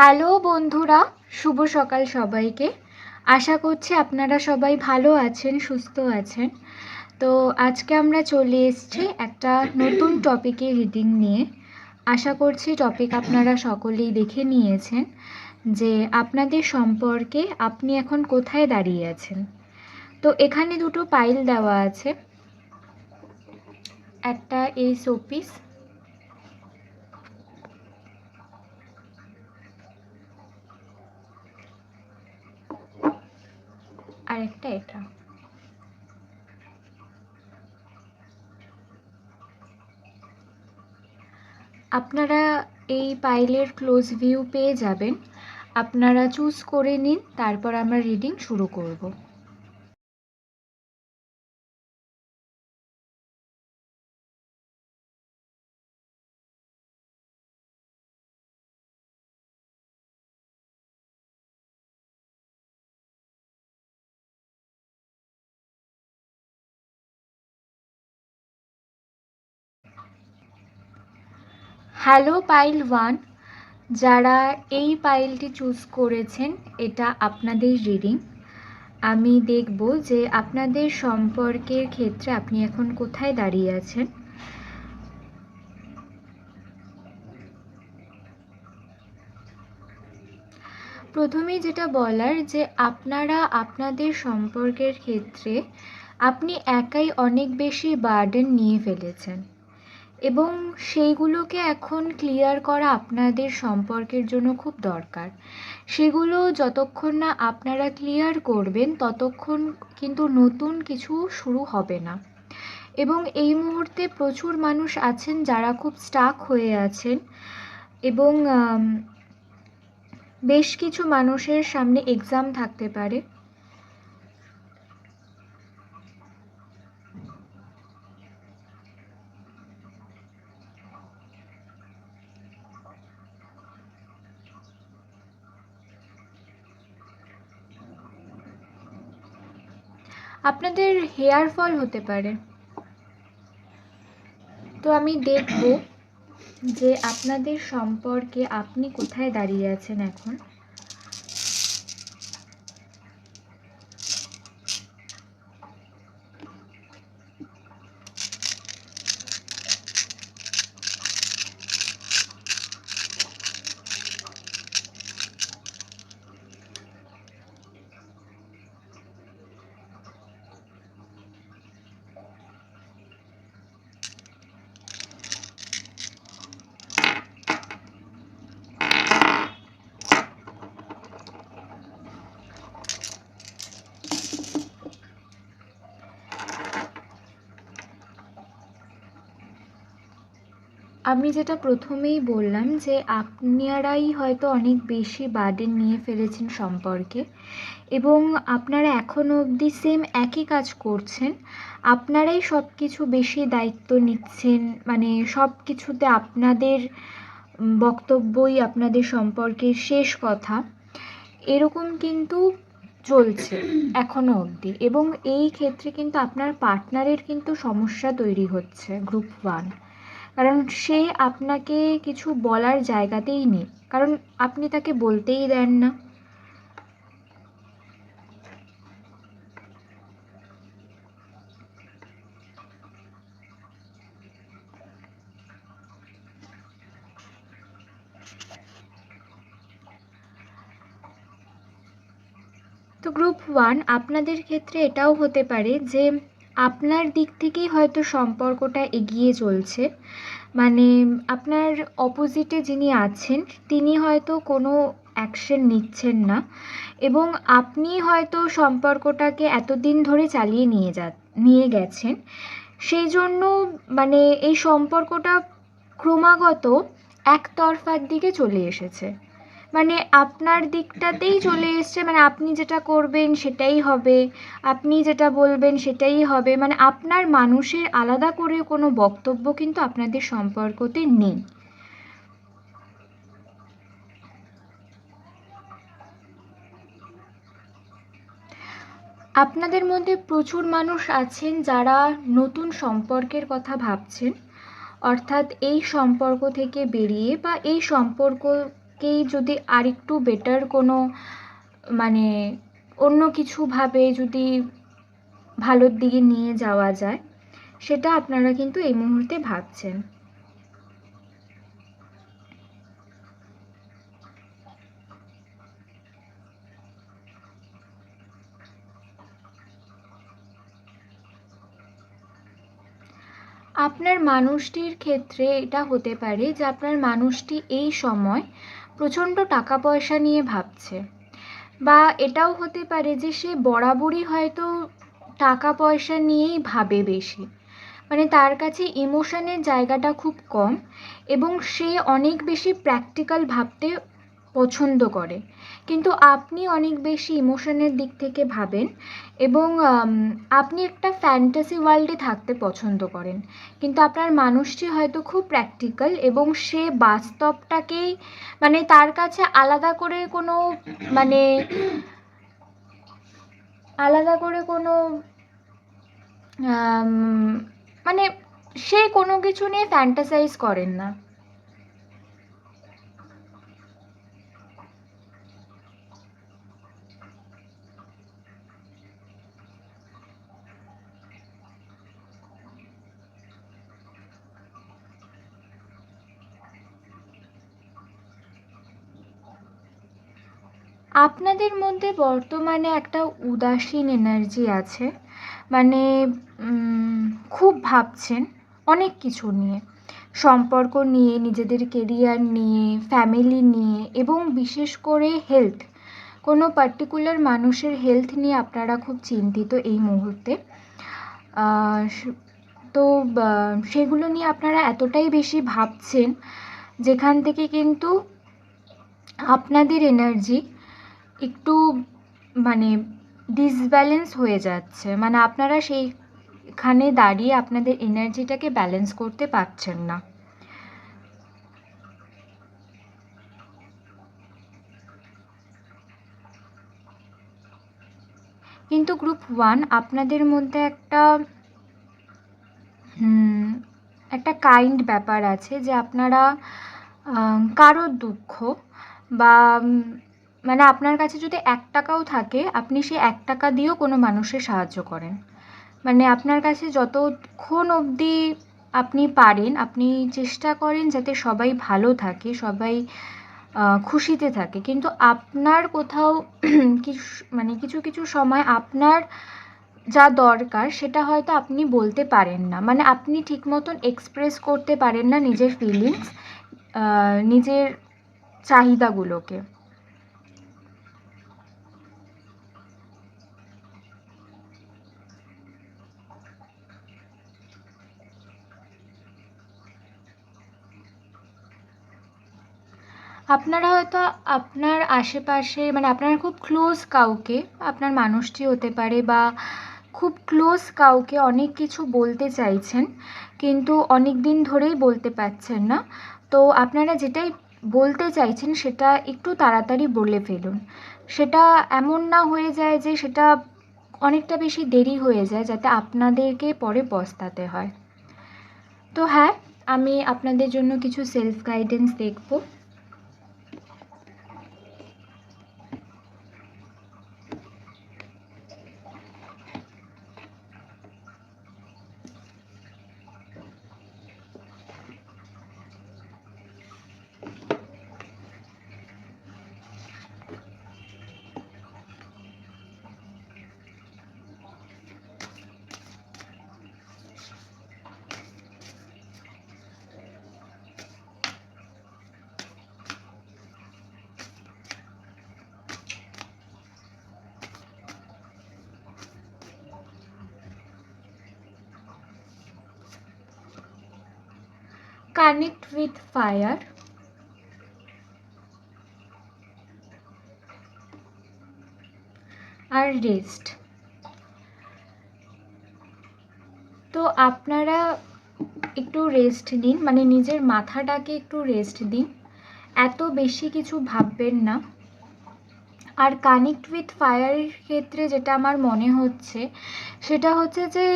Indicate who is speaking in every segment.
Speaker 1: Hello বন্ধুরা, শুভ সকাল সবাইকে। আশা করছি আপনারা সবাই ভালো আছেন, সুস্থ আছেন। তো আজকে আমরা চলে এসেছি একটা নতুন টপিকে রিডিং নিয়ে। আশা করছি টপিক আপনারা সকলেই দেখে নিয়েছেন যে আপনাদের সম্পর্কে আপনি এখন কোথায় দাঁড়িয়ে আছেন। তো এখানে দুটো পাইল দেওয়া আছে। একটা এই শোপিস আর একটা এটা। আপনারা এই পাইলের ক্লোজ ভিউ পেয়ে যাবেন। আপনারা চুজ করে নিন, তারপর আমরা রিডিং শুরু করব। হ্যালো পাইল ওয়ান যারা এই পাইলটি চুজ করেছেন, এটা আপনাদের রিডিং আমি দেখব যে আপনাদের সম্পর্কের ক্ষেত্রে আপনি এখন কোথায় দাঁড়িয়ে আছেন। প্রথমেই যেটা বলার যে আপনারা আপনাদের সম্পর্কের ক্ষেত্রে আপনি একাই অনেক বেশি বার্ডেন নিয়ে ফেলেছেন। এবং সেইগুলোকে এখন ক্লিয়ার করা আপনাদের সম্পর্কের জন্য খুব দরকার। সেগুলো যতক্ষণ না আপনারা ক্লিয়ার করবেন, ততক্ষণ কিন্তু নতুন কিছু শুরু হবে না। এবং এই মুহূর্তে প্রচুর মানুষ আছেন যারা খুব স্টাক হয়ে আছেন এবং বেশ কিছু মানুষের সামনে এক্সাম থাকতে পারে। আপনাদের হেয়ার ফল হতে পারে। তো আমি দেখব যে আপনাদের সম্পর্কে আপনি কোথায় দাঁড়িয়ে আছেন এখন। আমি যেটা প্রথমেই বললাম যে আপনারাই হয়তো অনেক বেশি বার্ডেন নিয়ে ফেলেছেন সম্পর্কে এবং আপনারা এখনও অবধি সেম একই কাজ করছেন। আপনারাই সব কিছু বেশি দায়িত্ব নিচ্ছেন মানে সব কিছুতে আপনাদের বক্তব্যই আপনাদের সম্পর্কের শেষ কথা। এরকম কিন্তু চলছে এখনও অবধি এবং এই ক্ষেত্রে কিন্তু আপনার পার্টনারের কিন্তু সমস্যা তৈরি হচ্ছে গ্রুপ ওয়ান কারণ সে আপনাকে কিছু বলার জায়গাতেই নেই। কারণ আপনি তাকে বলতেই দেন না। তো গ্রুপ ওয়ান আপনাদের ক্ষেত্রে এটাও হতে পারে যে আপনার দিক থেকেই হয়তো সম্পর্কটা এগিয়ে চলছে। মানে আপনার অপোজিটে যিনি আছেন, তিনি হয়তো কোনো অ্যাকশন নিচ্ছেন না এবং আপনি হয়তো সম্পর্কটাকে এতদিন ধরে চালিয়ে নিয়ে যা, নিয়ে গেছেন। সেই জন্য মানে এই সম্পর্কটা ক্রমাগত একতরফার দিকে চলে এসেছে। মানে আপনার দিকটাতেই চলে এসছে মানে আপনি যেটা করবেন সেটাই হবে, আপনি যেটা বলবেন সেটাই হবে মানে আপনার মানুষের আলাদা করে কোনো বক্তব্য কিন্তু আপনাদের সম্পর্কতে নেই। আপনাদের মধ্যে প্রচুর মানুষ আছেন যারা নতুন সম্পর্কের কথা ভাবছেন, অর্থাৎ এই সম্পর্ক থেকে বেরিয়ে বা এই সম্পর্ক লাইফকেই যদি আরেকটু বেটার কোনো মানে অন্য কিছুভাবে যদি ভালোর দিকে নিয়ে যাওয়া যায়, সেটা আপনারা কিন্তু এই মুহূর্তে ভাবছেন। আপনার মানুষটির ক্ষেত্রে এটা হতে পারে যে আপনার মানুষটি এই সময় প্রচণ্ড টাকা পয়সা নিয়ে ভাবছে। বা এটাও হতে পারে যে সে বরাবরই হয়তো টাকা পয়সা নিয়েই ভাবে বেশি। মানে তার কাছে ইমোশনের জায়গাটা খুব কম এবং সে অনেক বেশি প্র্যাকটিক্যাল ভাবতে পছন্দ করে। কিন্তু আপনি অনেক বেশি ইমোশনের দিক থেকে ভাবেন এবং আপনি একটা ফ্যান্টাসি ওয়ার্ল্ডে থাকতে পছন্দ করেন। কিন্তু আপনার মানুষটি হয়তো খুব প্র্যাকটিক্যাল এবং সে বাস্তবটাকেই মানে তার কাছে আলাদা করে কোনো মানে আলাদা করে কোনো মানে সে কোনো কিছু নিয়ে ফ্যান্টাসাইজ করেন না। আপনাদের মধ্যে বর্তমানে একটা উদাসীন এনার্জি আছে মানে খুব ভাবছেন অনেক কিছু নিয়ে। সম্পর্ক নিয়ে, নিজেদের কেরিয়ার নিয়ে ফ্যামিলি নিয়ে, এবং বিশেষ করে হেলথ কোনো পার্টিকুলার মানুষের হেলথ নিয়ে আপনারা খুব চিন্তিত এই মুহূর্তে। তো সেগুলো নিয়ে আপনারা এতটাই বেশি ভাবছেন, যেখান থেকে কিন্তু আপনাদের এনার্জি একটু মানে ডিসব্যালেন্স হয়ে যাচ্ছে। মানে আপনারা সেইখানে দাঁড়িয়ে আপনাদের এনার্জিটাকে ব্যালেন্স করতে পারছেন না। কিন্তু গ্রুপ ওয়ান আপনাদের মধ্যে একটা একটা কাইন্ড ব্যাপার আছে যে আপনারা কারোর দুঃখ বা মানে আপনার কাছে যদি এক টাকাও থাকে, আপনি সেই এক টাকা দিয়েও কোনো মানুষের সাহায্য করেন। মানে আপনার কাছে যতক্ষণ অবধি আপনি পারেন, আপনি চেষ্টা করেন যাতে সবাই ভালো থাকে, সবাই খুশিতে থাকে। কিন্তু আপনার কোথাও কিছু মানে কিছু কিছু সময় আপনার যা দরকার, সেটা হয়তো আপনি বলতে পারেন না। মানে আপনি ঠিক মতন এক্সপ্রেস করতে পারেন না নিজের ফিলিংস নিজের চাহিদাগুলোকে। আপনারা হয়তো আপনার আশেপাশে মানে আপনার খুব ক্লোজ কাউকে, আপনার মানুষটি হতে পারে বা খুব ক্লোজ কাউকে অনেক কিছু বলতে চাইছেন, কিন্তু অনেক দিন ধরেই বলতে পারছেন না। তো আপনারা যেটাই বলতে চাইছেন সেটা একটু তাড়াতাড়ি বলে ফেলুন। সেটা এমন না হয়ে যায় যে সেটা অনেকটা বেশি দেরি হয়ে যায় যাতে আপনাদেরকে পরে পস্তাতে হয়। তো হ্যাঁ আমি আপনাদের জন্য কিছু সেলফ গাইডেন্স দেখব। Connect with fire. আর রেস্ট তো আপনারা একটু রেস্ট দিন মানে নিজের মাথাটাকে একটু রেস্ট দিন। এত বেশি কিছু ভাববেন না। আর কানেক্ট উইথ ফায়ারের ক্ষেত্রে যেটা আমার মনে হচ্ছে, সেটা হচ্ছে যে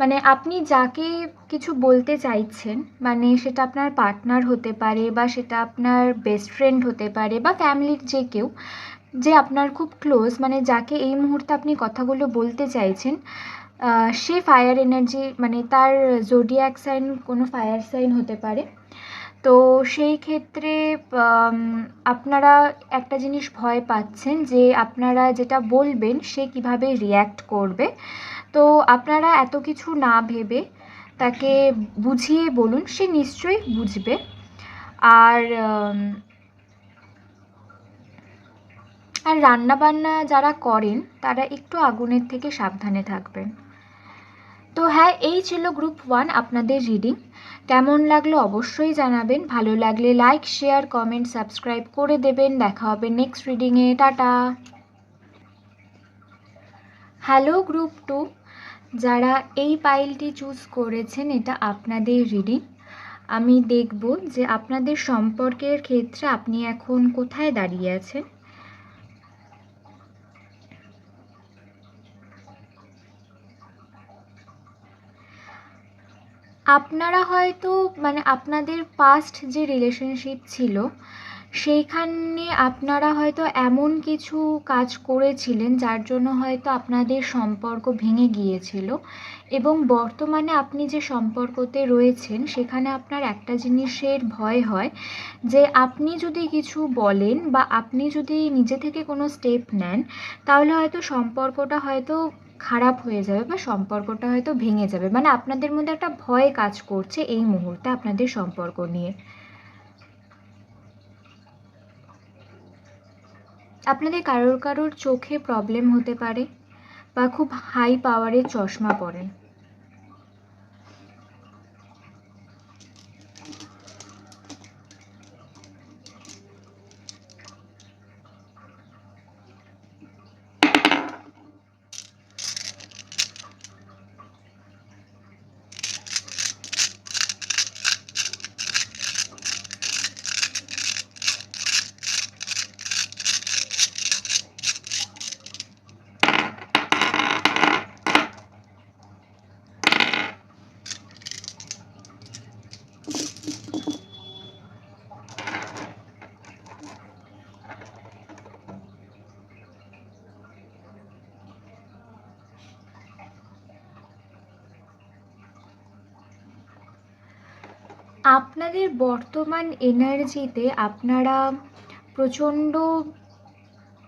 Speaker 1: মানে আপনি যাকে কিছু বলতে চাইছেন মানে সেটা আপনার পার্টনার হতে পারে বা সেটা আপনার বেস্ট ফ্রেন্ড হতে পারে বা ফ্যামিলির যে কেউ, যে আপনার খুব ক্লোজ মানে যাকে এই মুহূর্তে আপনি কথাগুলো বলতে চাইছেন সে ফায়ার এনার্জি মানে তার জোডিয়াক সাইন কোনো ফায়ার সাইন হতে পারে। তো সেই ক্ষেত্রে আপনারা একটা জিনিস ভয় পাচ্ছেন যে আপনারা যেটা বলবেন সে কীভাবে রিয়্যাক্ট করবে। তো আপনারা এত কিছু না ভেবে তাকে বুঝিয়ে বলুন, সে নিশ্চয়ই বুঝবে। আর আর রান্নাবান্না যারা করেন, তারা একটু আগুনের থেকে সাবধানে থাকবেন। তো হ্যাঁ এই ছিল গ্রুপ ওয়ান আপনাদের রিডিং কেমন লাগল অবশ্যই জানাবেন। ভালো লাগলে লাইক শেয়ার কমেন্ট সাবস্ক্রাইব করে দেবেন। দেখা হবে নেক্সট রিডিংয়ে টাটা। হ্যালো গ্রুপ টু যারা এই পাইলটি চুজ করেছেন, এটা আপনাদের রিডিং আমি দেখব যে আপনাদের সম্পর্কের ক্ষেত্রে আপনি এখন কোথায় দাঁড়িয়ে আছেন। আপনারা হয়তো মানে আপনাদের পাস্ট যে রিলেশনশিপ ছিল, সেইখানে আপনারা হয়তো এমন কিছু কাজ করেছিলেন যার জন্য হয়তো আপনাদের সম্পর্ক ভেঙে গিয়েছিল এবং বর্তমানে আপনি যে সম্পর্কতে রয়েছেন, সেখানে আপনার একটা জিনিসের ভয় হয় যে আপনি যদি কিছু বলেন বা আপনি যদি নিজে থেকে কোনো স্টেপ নেন, তাহলে হয়তো সম্পর্কটা হয়তো খারাপ হয়ে যাবে বা সম্পর্কটা হয়তো ভেঙে যাবে। মানে আপনাদের মধ্যে একটা ভয় কাজ করছে এই মুহূর্তে আপনাদের সম্পর্ক নিয়ে। আপনাদের কারোর কারোর চোখে প্রবলেম হতে পারে বা খুব হাই পাওয়ারের চশমা পরেন। আপনাদের বর্তমান এনার্জিতে আপনারা প্রচণ্ড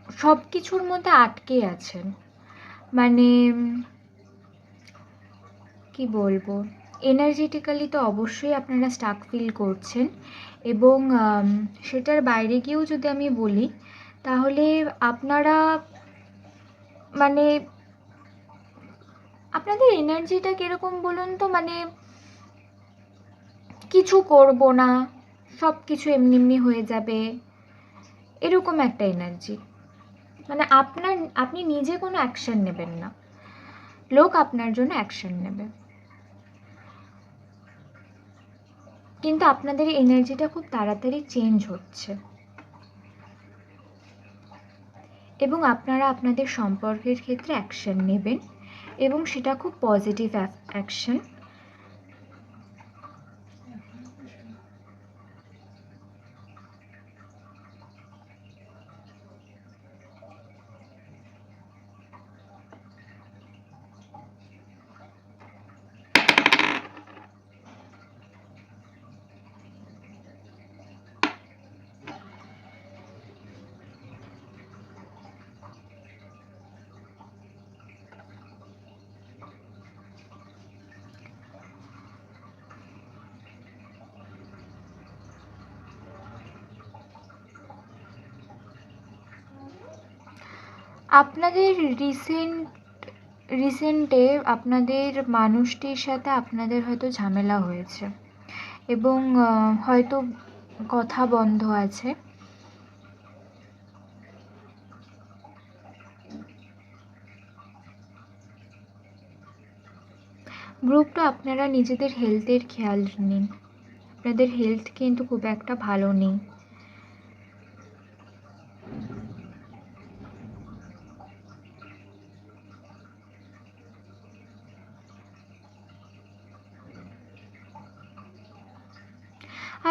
Speaker 1: সব কিছুর মধ্যে আটকে আছেন। মানে কি বলব? এনার্জেটিক্যালি তো অবশ্যই আপনারা স্টাক ফিল করছেন এবং সেটার বাইরে গিয়েও যদি আমি বলি, তাহলে আপনারা মানে আপনাদের এনার্জিটা কীরকম বলুন তো? মানে কিছু করব না সব কিছু এমনি এমনি হয়ে যাবে। এরকম একটা এনার্জি মানে আপনার, আপনি নিজে কোনো অ্যাকশন নেবেন না। লোক আপনার জন্য অ্যাকশন নেবে। কিন্তু আপনাদের এনার্জিটা খুব তাড়াতাড়ি চেঞ্জ হচ্ছে। এবং আপনারা আপনাদের সম্পর্কের ক্ষেত্রে অ্যাকশন নেবেন এবং সেটা খুব পজিটিভ অ্যাকশন আপনাদের রিসেন্ট রিসেন্টে আপনাদের মানুষটির সাথে আপনাদের হয়তো ঝামেলা হয়েছে এবং হয়তো কথা বন্ধ আছে। গ্রুপটা আপনারা নিজেদের হেলথের খেয়াল নিন। আপনাদের হেলথ কিন্তু খুব একটা ভালো নেই।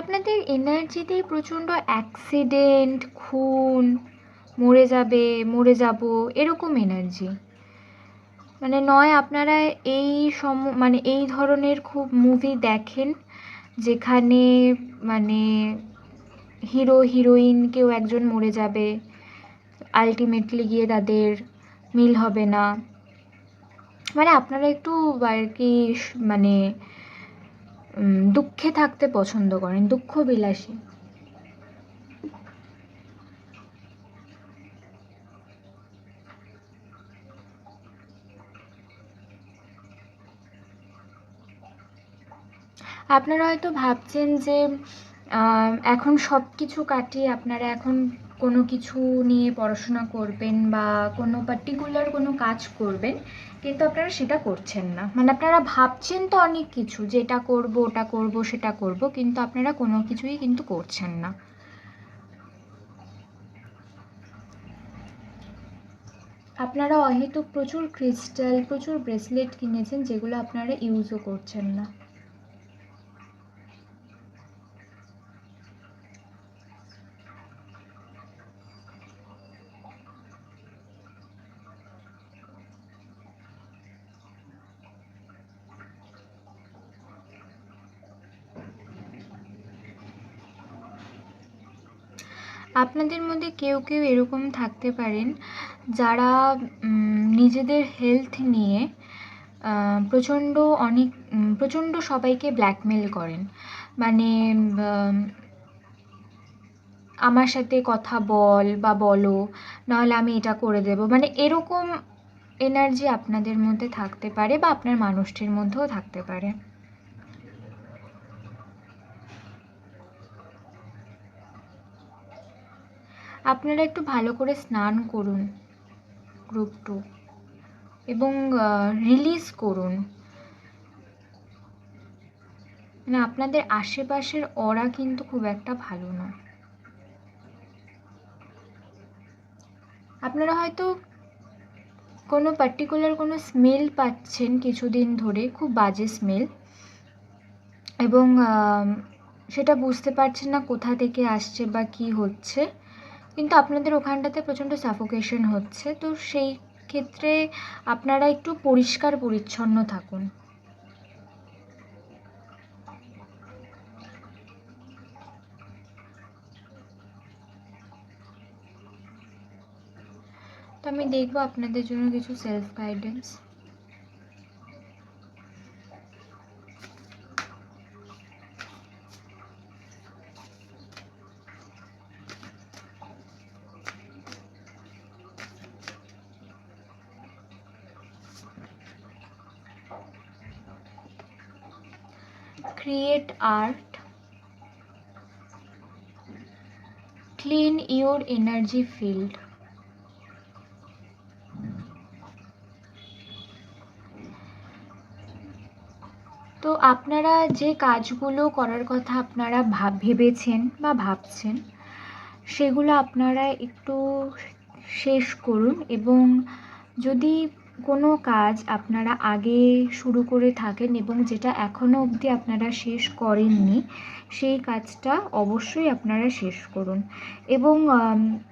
Speaker 1: আপনাদের এনার্জিতেই প্রচণ্ড অ্যাক্সিডেন্ট, খুন, মরে যাবে, মরে যাব, এরকম এনার্জি। মানে নয়, আপনারা এই সম মানে এই ধরনের খুব মুভি দেখেন যেখানে মানে হিরো হিরোইন কেউ একজন মরে যাবে আলটিমেটলি গিয়ে তাদের মিল হবে না। মানে আপনারা একটু আর কি মানে দুঃখে থাকতে পছন্দ করেন, দুঃখ বিলাসী। আপনারা হয়তো ভাবছেন যে এখন সব কিছু কাটিয়ে আপনারা এখন কোনো কিছু নিয়ে পড়াশোনা করবেন বা কোনো পার্টিকুলার কোনো কাজ করবেন, কিন্তু আপনারা সেটা করছেন না। মানে আপনারা ভাবছেন তো অনেক কিছু যে এটা করব, ওটা করব, সেটা করব, কিন্তু আপনারা কোনো কিছুই কিন্তু করছেন না। আপনারা অহেতুক প্রচুর ক্রিস্টাল প্রচুর ব্রেসলেট কিনেছেন যেগুলো আপনারা ইউজও করছেন না। আপনাদের মধ্যে কেউ কেউ এরকম থাকতে পারেন যারা নিজেদের হেলথ নিয়ে প্রচণ্ড অনেক প্রচণ্ড সবাইকে ব্ল্যাকমেল করেন। মানে আমার সাথে কথা বল বা বলো, নাহলে আমি এটা করে দেবো। মানে এরকম এনার্জি আপনাদের মধ্যে থাকতে পারে বা আপনার মানুষটির মধ্যেও থাকতে পারে। আপনারা একটু ভালো করে স্নান করুন গ্রুপ টু এবং রিলিজ করুন। মানে আপনাদের আশেপাশের অরা কিন্তু খুব একটা ভালো না। আপনারা হয়তো কোনো পার্টিকুলার কোনো স্মেল পাচ্ছেন কিছুদিন ধরে, খুব বাজে স্মেল এবং সেটা বুঝতে পারছেন না কোথা থেকে আসছে বা কি হচ্ছে। কিন্তু আপনাদের ওখানটাতে প্রচণ্ড সাফোকেশন হচ্ছে। তো সেই ক্ষেত্রে আপনারা একটু পরিষ্কার পরিচ্ছন্ন থাকুন। তো আমি দেখব আপনাদের জন্য কিছু self guidance create art. Clean your energy field. তো আপনারা যে কাজগুলো করার কথা আপনারা ভাব, ভেবেছেন বা ভাবছেন, সেগুলো আপনারা একটু শেষ করুন এবং যদি কোনো কাজ আপনারা আগে শুরু করে থাকেন এবং যেটা এখনও অবধি আপনারা শেষ করেননি, সেই কাজটা অবশ্যই আপনারা শেষ করুন। এবং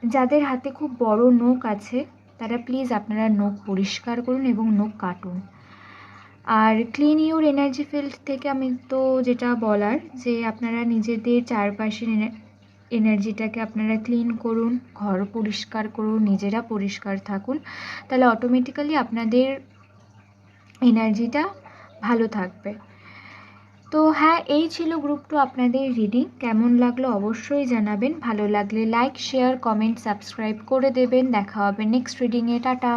Speaker 1: যাদের হাতে খুব বড় নখ আছে, তারা প্লিজ আপনারা নখ পরিষ্কার করুন এবং নখ কাটুন। আর ক্লিন ইউর এনার্জি ফিল্ড থেকে আমি তো যেটা বলার যে আপনারা নিজেদের চারপাশের এনার্জিটাকে আপনারা ক্লিন করুন, ঘর পরিষ্কার করুন, নিজেরা পরিষ্কার থাকুন, তাহলে অটোমেটিক্যালি আপনাদের এনার্জিটা ভালো থাকবে। তো হ্যাঁ এই ছিল গ্রুপ টু আপনাদের রিডিং কেমন লাগল অবশ্যই জানাবেন। ভালো লাগলে লাইক শেয়ার কমেন্ট সাবস্ক্রাইব করে দেবেন। দেখা হবে নেক্সট রিডিংয়ে টাটা!